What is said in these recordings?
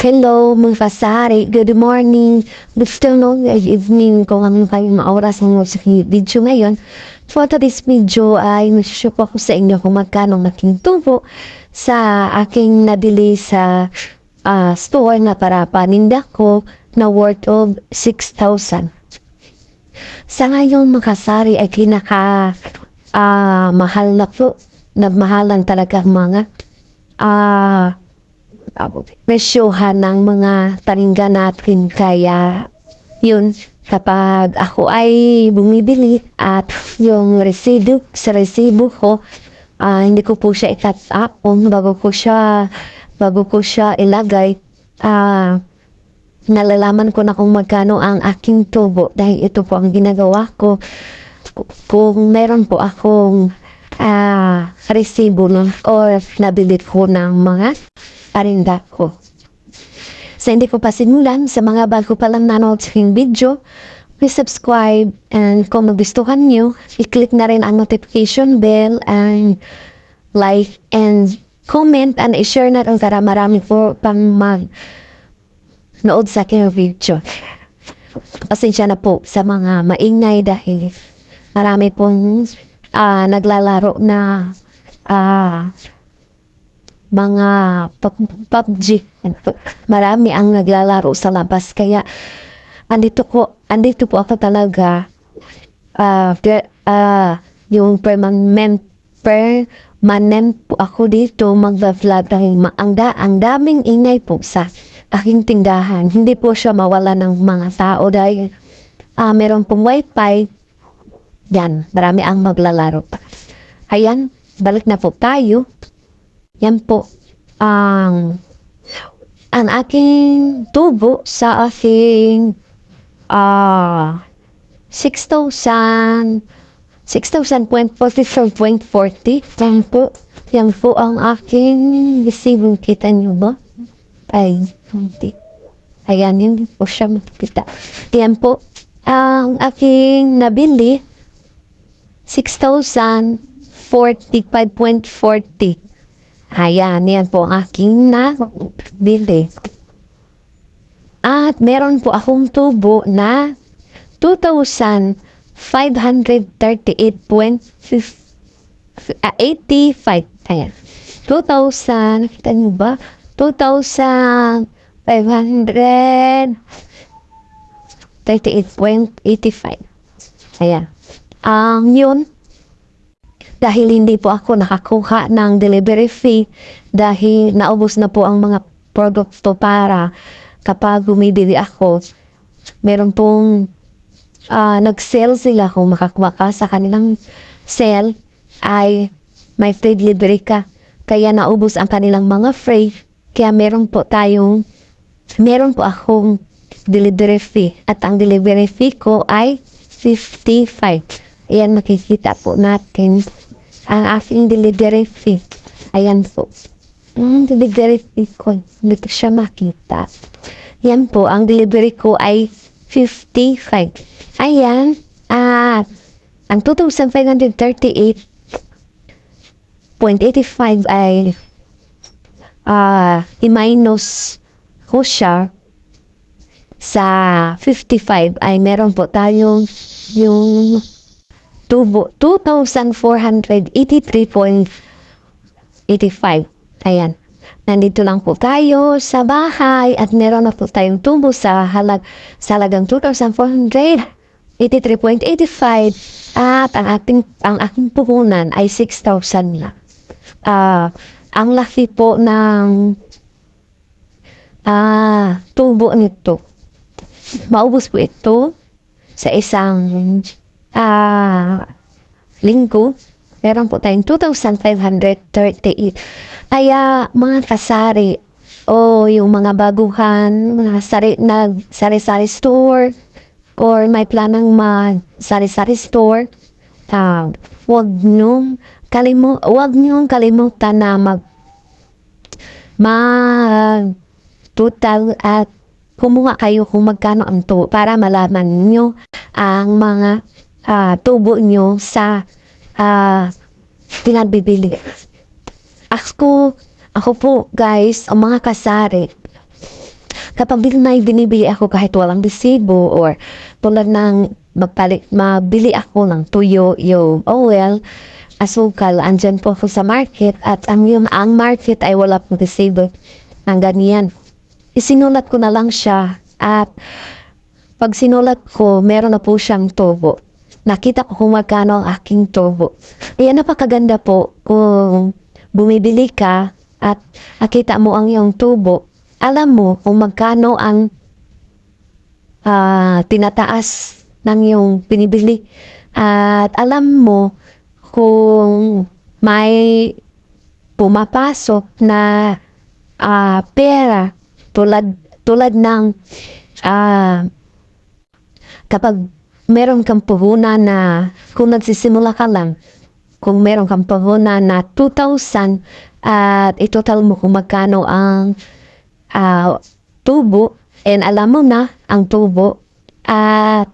Hello, mga kasari. Good morning. Good afternoon, good evening. Kung ano kayong maoras ng sa video ngayon. For today's video ay nasushow ako sa inyo kung magkano naking tubo sa aking nabili sa ah, store na para paninda ko na worth of 6,000. Sa ngayon, mga kasari ay kinaka ah, mahal na po. Nagmahalan talaga ang mga ah presyohan ng mga taringga natin. Kaya, yun, kapag ako ay bumibili at yung resibo, sa resibo ko, ah, hindi ko po siya itatapon bago ko siya, bago ko siya ilagay, ah, nalalaman ko na kung magkano ang aking tubo dahil ito po ang ginagawa ko. Kung meron po akong ah, resibo nun or nabili ko ng mga parinda ko. Sa hindi ko pa simulan, sa mga bago pa lang nanood sa video, please subscribe and kung magustuhan nyo, i-click na rin ang notification bell and like and comment and i-share na rin para marami po pang mag nood sa aking video. Pasensya na po sa mga maingay dahil marami pong ah, naglalaro na ah, mga pub- PUBG. Marami ang naglalaro sa labas. Kaya, andito ko, andito po ako talaga, per- ah, yung permanent, permanent po ako dito magva-vlog dahil ang, da, ang daming ingay po sa aking tindahan. Hindi po siya mawala ng mga tao dahil ah, meron pong wifi. Yan, marami ang maglalaro pa. Ayan, balik na po tayo. Yan po ang ang aking tubo sa aking ah 6,000 6,000.44.40 yan po yan po ang aking receiving kita nyo ba? ay hindi. Ayan yun po siya makikita. Yan po ang aking nabili 6,045.40 Ayan, yan po ang aking nabili. At meron po akong tubo na 2,538.85. Ayan. 2,000, kita niyo ba? 2,538.85. Ayan. Ang yun, dahil hindi po ako nakakuha ng delivery fee dahil naubos na po ang mga produkto para kapag bumibili ako, meron pong ah, nag-sell sila kung makakuha ka sa kanilang sale ay may free delivery ka. Kaya naubos ang kanilang mga free. Kaya meron po tayong, meron po akong delivery fee. At ang delivery fee ko ay 55. Ayan, makikita po natin ang aking delivery fee. Ayan po. Ang delivery fee ko, hindi ko siya makita. Yan po, ang delivery ko ay 55. Ayan. Ah, ang 2,538.85 ay ah, i-minus ko siya sa 55 ay meron po tayong yung 2,483.85. Ayan. Nandito lang po tayo sa bahay at meron na po tayong tubo sa halag sa halagang 2,483.85 at ang ating ang aking puhunan ay 6,000 na. Ah, ang laki po ng ah, tubo nito. Maubos po ito sa isang ah, linggo, meron po tayong 2,538. Kaya mga kasari. O yung mga baguhan, mga sari, nag sari-sari store. Or may planang mag sari-sari store, uh, wag nyo kalimu wag nyo kalimutan na mag mag total at kumuha kayo kung magkano ang tubo para malaman nyo ang mga ah, tubo nyo sa ah, pinagbibili. Ako, ako po guys, ang mga kasari, kapag may binibili ako kahit walang resibo or tulad ng magpalit, mabili ako ng tuyo, yung oil, asukal, andyan po ako sa market at ang, yung, ang market ay wala pong resibo ng ganyan. Isinulat ko na lang siya at pag sinulat ko, meron na po siyang tubo. Nakita ko kung magkano ang aking tubo. Kaya napakaganda po kung bumibili ka at nakita mo ang iyong tubo. Alam mo kung magkano ang ah, tinataas ng iyong pinibili. At alam mo kung may pumapasok na ah, pera tulad tulad ng ah, kapag meron kang puhunan na kung nagsisimula ka lang kung meron kang puhunan na 2,000 at itotal mo kung magkano ang ah, tubo and alam mo na ang tubo at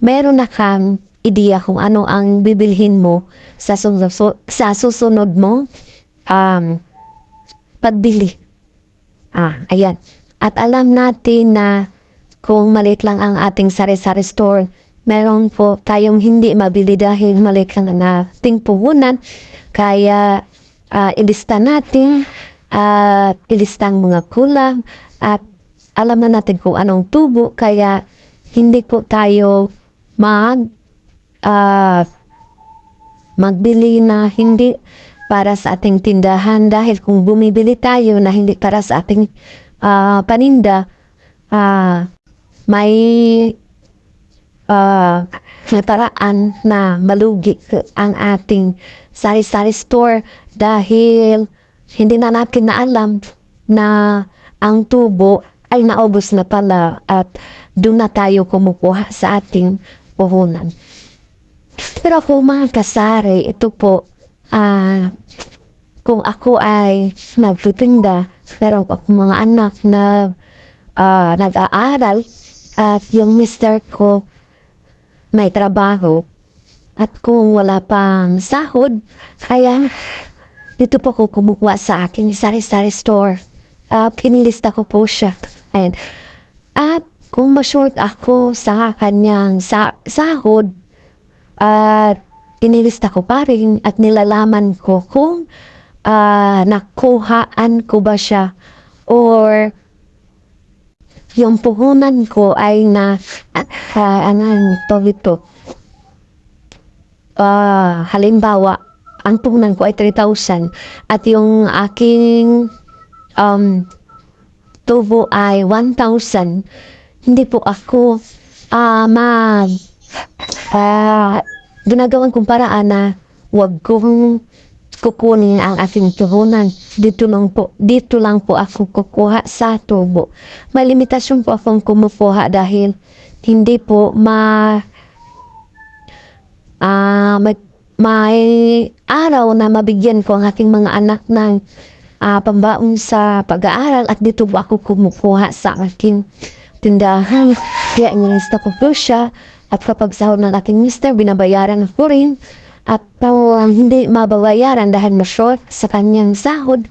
meron na kang ideya kung ano ang bibilhin mo sa susunod, sa susunod mo um, pagbili. Ah, ayan. At alam natin na kung maliit lang ang ating sari-sari store, meron po tayong hindi mabili dahil maliit lang ang ating puhunan. Kaya ah, ilista natin at ilista ang mga kulang at alam na natin kung anong tubo kaya hindi po tayo mag ah, magbili na hindi para sa ating tindahan dahil kung bumibili tayo na hindi para sa ating ah, paninda ah, may ah, nataraan na malugi ang ating sari-sari store dahil hindi na natin na alam na ang tubo ay naubos na pala at doon na tayo kumukuha sa ating puhunan. Pero kung mga kasari, ito po, ah, kung ako ay nagtitinda, pero ako mga anak na ah, nag-aaral, at yung mister ko may trabaho, at kung wala pang sahod, kaya dito po ko kumukuha sa aking sari-sari store. Ah, pinilista ko po siya. Ayan. At kung ma-short ako sa kanyang sa sahod, at inilista ko pa rin at nilalaman ko kung ah, nakuhaan ko ba siya or yung puhunan ko ay na uh, ano to ito Ah, halimbawa ang puhunan ko ay 3,000 at yung aking um, tubo ay 1,000 hindi po ako ah mag ah ginagawan kong paraan na wag kong kukunin ang aking tuhunan. Dito lang po, dito lang po ako kukuha sa tubo. May limitasyon po akong kumukuha dahil hindi po ma ah may, may araw na mabigyan ko ang aking mga anak ng ah, pambaon sa pag-aaral at dito po ako kumukuha sa aking tindahan. Kaya inilista ko po siya at kapag sahod ng aking mister, binabayaran ko rin at parang hindi mababayaran dahil ma-short sa kanyang sahod.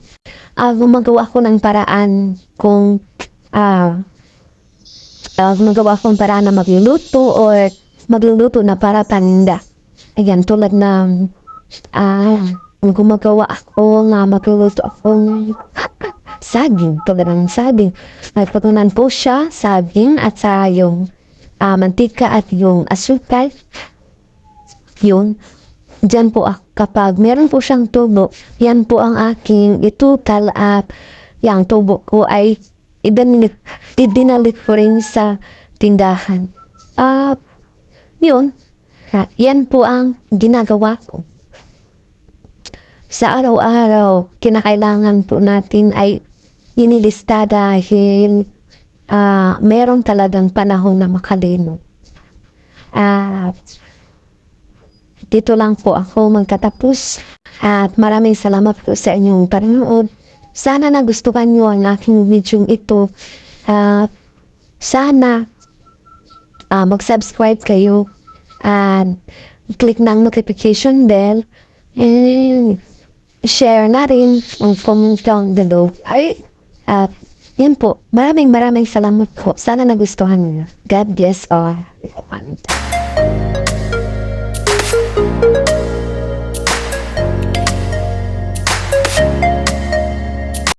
Ah, gumagawa ko ng paraan kung ah, ah, gumagawa ko ng paraan na magluluto or magluluto na para paninda. Ayan, tulad ng ah, gumagawa ako nga magluluto ako ng saging, tulad ng saging. May patunan po siya, saging at sa yung ah, mantika at yung asukal. Yun. Diyan po ak- kapag meron po siyang tubo, yan po ang aking itutal at yung tubo ko ay idinalik, idinalik ko rin sa tindahan. Ah, yun. Ha, yan po ang ginagawa ko. Sa araw-araw, kinakailangan po natin ay inilista dahil ah meron talagang panahon na makalino. At dito lang po ako magtatapos at maraming salamat po sa inyong panonood. Sana nagustuhan nyo ang aking video ito. At sana ah, mag-subscribe kayo at click ng notification bell and share na rin ang comment down below. Ay, at Yan po. Maraming maraming salamat po. Sana nagustuhan niyo. God bless all.